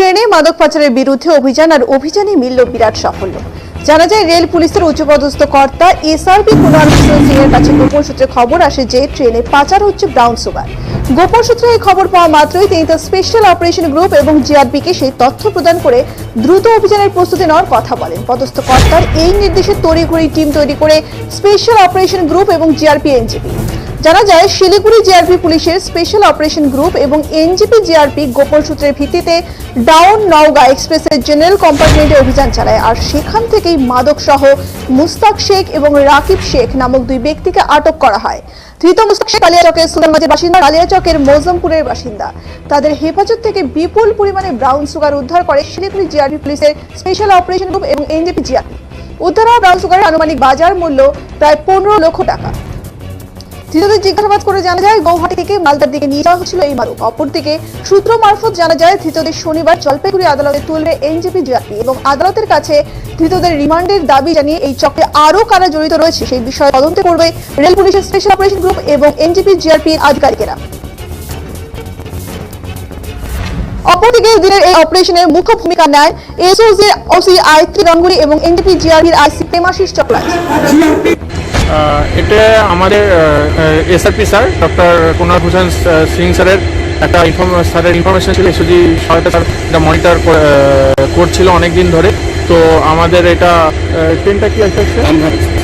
ট্রেনে মাদক পাচারের বিরুদ্ধে অভিযান আর অভিযানে মিলল বিরাট সাফল্য। জানা যায়, রেল পুলিশের উচ্চপদস্থ কর্তা এসআরবি কুনাল কিশোর সিং এর কাছে গোপন সূত্রে খবর আসে যে ট্রেনে পাচার হচ্ছে ব্রাউন সুগার। গোপন সূত্রে এই খবর পাওয়া মাত্রই তিনি তার স্পেশাল অপারেশন গ্রুপ এবং জিআরপি কে সেই তথ্য প্রদান করে দ্রুত অভিযানের প্রস্তুতি নেওয়ার কথা বলেন। পদস্থ কর্তার এই নির্দেশে তড়িঘড়ি টিম তৈরি করে স্পেশাল অপারেশন গ্রুপ এবং জিআরপি এনজিপি। জানা যায়, শিলিগুড়ি জিআরপি পুলিশের স্পেশাল অপারেশন গ্রুপ এবং এনজিপি জিআরপি গোপন সূত্রের ভিত্তিতে ডাউন নওগাঁ এক্সপ্রেসের জেনারেল কম্পার্টমেন্টে অভিযান চালায়। আর সেখান থেকেই মাদক সহ মুস্তাক শেখ এবং রাকিব শেখ নামক দুই ব্যক্তিকে আটক করা হয়। ধৃত মুস্তাক শেখ কালিয়াচকের সুলতানগঞ্জের বাসিন্দা, কালিয়াচকের মৌজমপুরের বাসিন্দা। তাদের হেফাজত থেকে বিপুল পরিমাণে ব্রাউন সুগার উদ্ধার করে শিলিগুড়ি জিআরপি পুলিশের স্পেশাল অপারেশন গ্রুপ এবং এনজিপি জিআরপি। উদ্ধার হওয়া ব্রাউন সুগারের আনুমানিক বাজার মূল্য প্রায় পনেরো লক্ষ টাকা। ধৃতদের জিজ্ঞাসাবাদ করে জানা যায়, গৌহাটি থেকে মালদার দিকে নিয়ে যাওয়া হচ্ছিল এই মাদক অপরদিকে সূত্র মারফত জানা যায়, ধৃতদের শনিবার জলপাইগুড়ি আদালতে তুলবে এনজিপি জিআরপি এবং আদালতের কাছে ধৃতদের রিমান্ডের দাবি জানিয়ে এই চক্রে আরও কারা জড়িত রয়েছে সেই বিষয়ে তদন্ত করবে রেল পুলিশের স্পেশাল অপারেশন গ্রুপ এবং এনজিপি জিআরপি আধিকারিকেরা। অপরদিকে দিনের এই অপারেশনের মুখ্য ভূমিকা নেয় এসওজি, ওসি, আয়ত্রী রঙ্গুরি এবং এনডিপি জিআরপির আইসি প্রেমাশিস চক্রাজ এটা আমাদের SRP sir doctor Kunal Bhushan Singh স্যারের একটা ইনফর্ম স্যারের ইনফরমেশন ছিল এসওজি সহায়তা স্যার এটা মনিটর করছিল অনেক দিন ধরে। তো আমাদের এটা ট্রেনটা কি আছে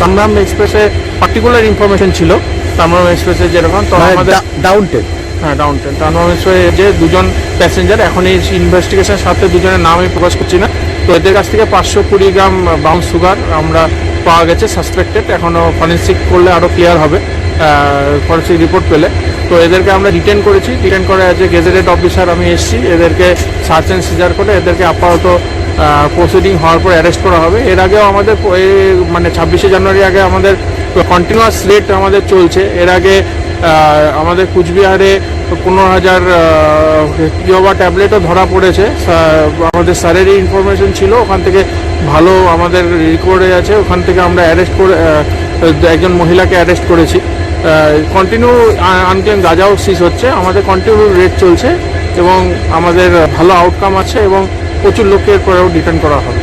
সংগ্রাম এক্সপ্রেসে পার্টিকুলার ইনফরমেশন ছিল সংগ্রাম এক্সপ্রেসে যেরকম তো আমাদের ডাউন টেন হ্যাঁ ডাউন টেন টার্নওভার এক্সপ্রেসে যে দুজন প্যাসেঞ্জার এখন এই ইনভেস্টিগেশনের সাথে দুজনের নাম আমি প্রকাশ করছি না। তো এদের কাছ থেকে পাঁচশো কুড়ি গ্রাম ব্রাউন সুগার আমরা পাওয়া গেছে সাসপেক্টেড এখনও ফরেন্সিক করলে আরও ক্লিয়ার হবে ফরেন্সিক রিপোর্ট পেলে। তো এদেরকে আমরা রিটেন করেছি। রিটেন করে এ গেজেটেড অফিসার আমি এসেছি। এদেরকে সার্চ অ্যান্ড সিজার করে এদেরকে আপাতত প্রসিডিং হওয়ার পর অ্যারেস্ট করা হবে। এর আগেও আমাদের মানে ছাব্বিশে জানুয়ারি আগে আমাদের কন্টিনিউয়াস রেট আমাদের চলছে। এর আগে আমাদের কুচবিহারে পনেরো হাজার ইয়োবা ট্যাবলেটও ধরা পড়েছে। আমাদের স্যারেরই ইনফরমেশন ছিল, ওখান থেকে ভালো আমাদের রেকর্ডে আছে, ওখান থেকে আমরা অ্যারেস্ট করে একজন মহিলাকে অ্যারেস্ট করেছি। কন্টিনিউ আনক্লেম গাঁজাও সিজ হচ্ছে। আমাদের কন্টিনিউ রেট চলছে এবং আমাদের ভালো আউটকাম আছে এবং প্রচুর লোকের পরেও ডিপেন্ড করা হবে।